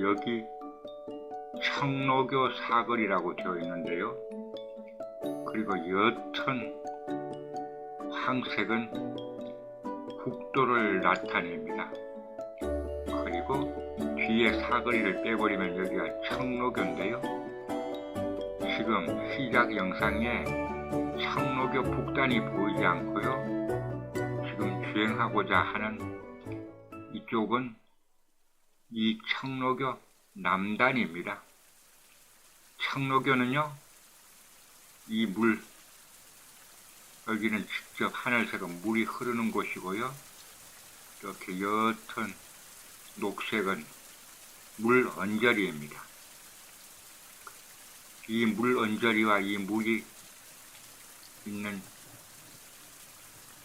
여기 청로교 사거리라고 되어 있는데요. 그리고 옅은 황색은 국도를 나타냅니다. 그리고 뒤에 사거리를 빼버리면 여기가 청로교인데요. 지금 시작 영상에 청로교 북단이 보이지 않고요. 지금 주행하고자 하는 이쪽은 이 청로교 남단입니다. 청로교는요, 이 물, 여기는 직접 하늘색은 물이 흐르는 곳이고요. 이렇게 옅은 녹색은 물 언저리입니다. 이 물 언저리와 이 물이 있는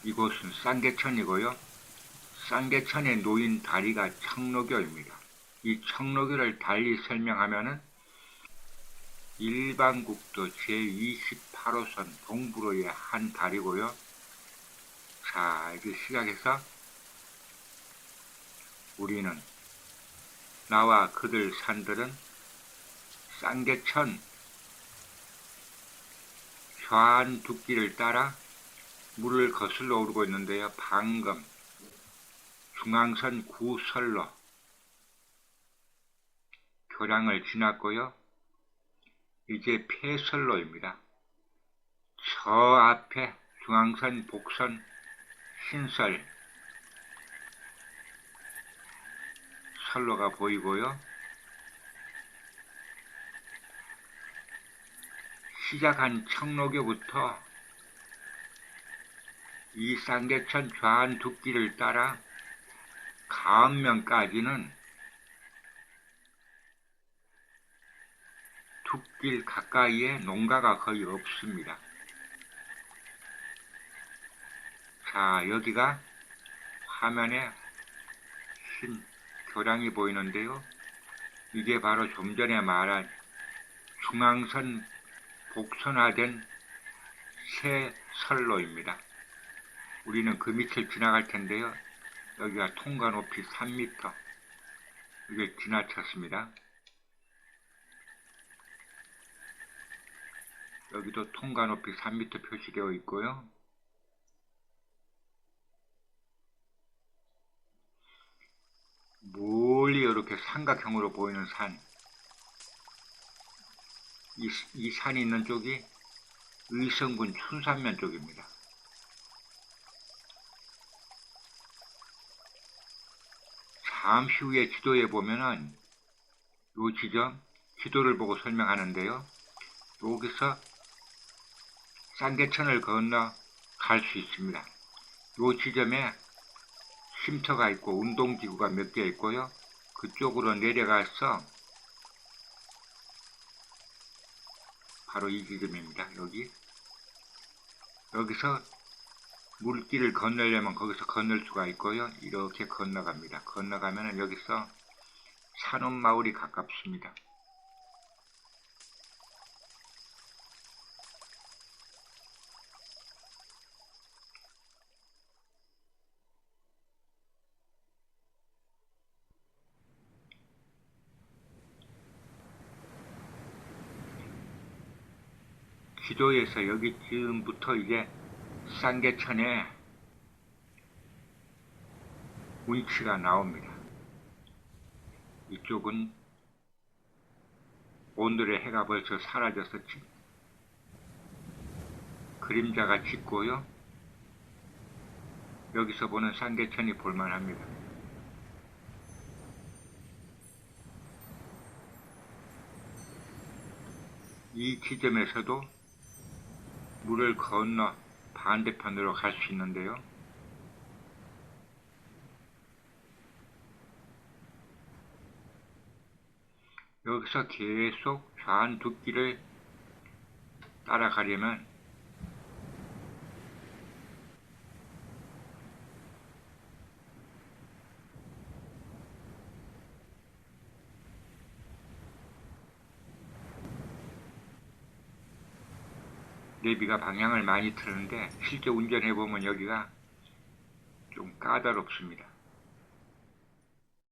이곳은 쌍계천이고요. 쌍계천에 놓인 다리가 청로교입니다. 이 청로교를 달리 설명하면은 일반국도 제28호선 동부로의 한 다리고요. 자, 이제 시작해서 우리는 나와 그들 산들은 쌍계천 좌안 두끼를 따라 물을 거슬러 오르고 있는데요. 방금 중앙선 구설로 교량을 지났고요. 이제 폐설로입니다. 저 앞에 중앙선 복선 신설 설로가 보이고요. 시작한 청로교부터 이 쌍계천 좌안 두끼를 따라 가암면까지는 숲길 가까이에 농가가 거의 없습니다. 자, 여기가 화면에 흰 교량이 보이는데요. 이게 바로 좀 전에 말한 중앙선 복선화된 새 선로입니다. 우리는 그 밑을 지나갈 텐데요. 여기가 통과 높이 3m. 이게 지나쳤습니다. 여기도 통과 높이 3m 표시되어 있고요. 멀리 이렇게 삼각형으로 보이는 산. 이, 이 산이 있는 쪽이 의성군 춘산면 쪽입니다. 잠시 후에 지도에 보면은 요 지점 지도를 보고 설명하는데요. 여기서 쌍계천을 건너 갈 수 있습니다. 이 지점에 쉼터가 있고 운동기구가 몇 개 있고요. 그쪽으로 내려가서 바로 이 지점입니다. 여기 여기서 물길을 건너려면 거기서 건널 수가 있고요. 이렇게 건너갑니다. 건너가면 여기서 산업마을이 가깝습니다. 기도에서 여기쯤부터 이제 쌍계천에 운치가 나옵니다. 이쪽은 오늘의 해가 벌써 사라져서 지, 그림자가 짙고요. 여기서 보는 쌍계천이 볼만합니다. 이 지점에서도 물을 건너 반대편으로 갈 수 있는데요. 여기서 계속 좌안 두끼를 따라가려면 내비가 방향을 많이 틀는데 실제 운전해 보면 여기가 좀 까다롭습니다.